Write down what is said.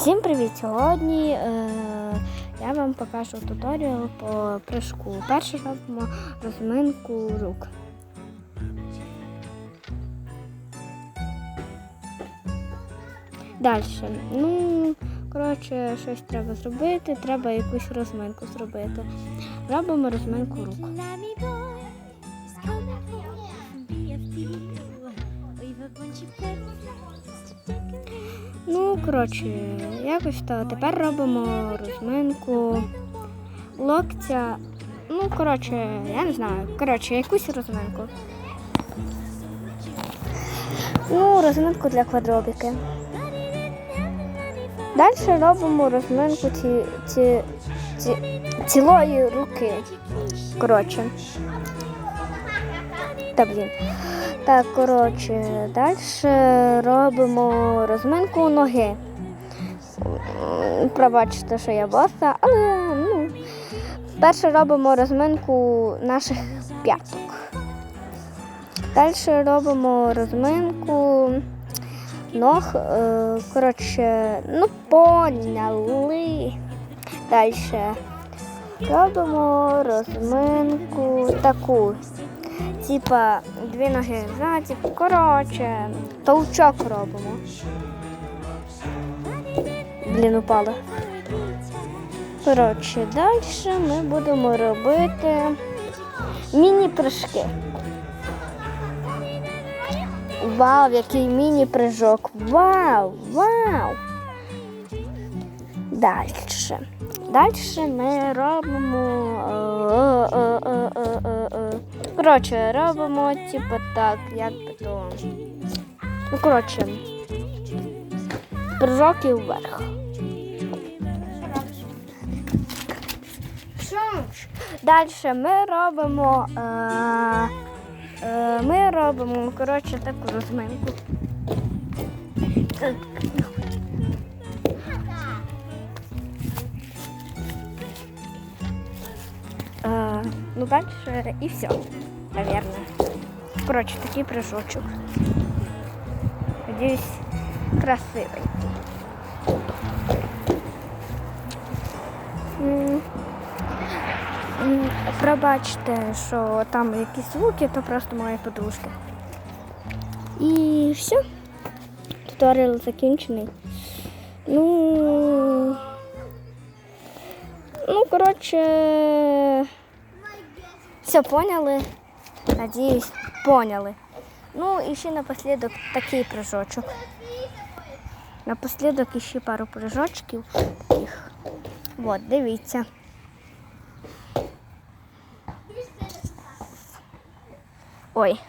Всім привіт! Сьогодні е, я вам покажу туторіал по прыжку. Перше робимо розминку рук. Далі. Ну, коротше, щось треба зробити, треба якусь розминку зробити. Робимо розминку рук. Ну, коротше, якось то. Тепер робимо розминку локтя. Ну, коротше, я не знаю. Коротше, якусь розминку. Ну, розминку для квадробіки. Далі робимо розминку ці, ці, ці, цілої руки. Коротше. Та блін. Так, коротше, далі робимо розминку ноги. Пробачте, що я боса, але ну, перше робимо розминку наших п'яток. Далі робимо розминку ног. е, Коротше, ну, поняли. Далі робимо розминку таку. Типа дві ноги ззаді. Коротше, толчок робимо. Блін, упало. Коротше, далі ми будемо робити міні-прыжки. Вау, який міні-прыжок. Вау, вау. Далі. Далі ми робимо. Коротше, робимо типу так, як би то. Ну, коротше, прыжок і вверх. Далі ми робимо. Е, е, ми робимо, коротше, таку розминку. ну, дальше и все, наверное. Короче, такий прыжочек. Надеюсь, красивый. М, м, Пробачте, що там якісь звуки, то просто мої подружки. І все. Туторіал закінчений. Ну. Ну, коротше, Все поняли. Надіюсь, поняли. Ну, і ще напослідок такий прыжочок. Напослідок іще пару прыжочків таких. От, дивіться. Ой.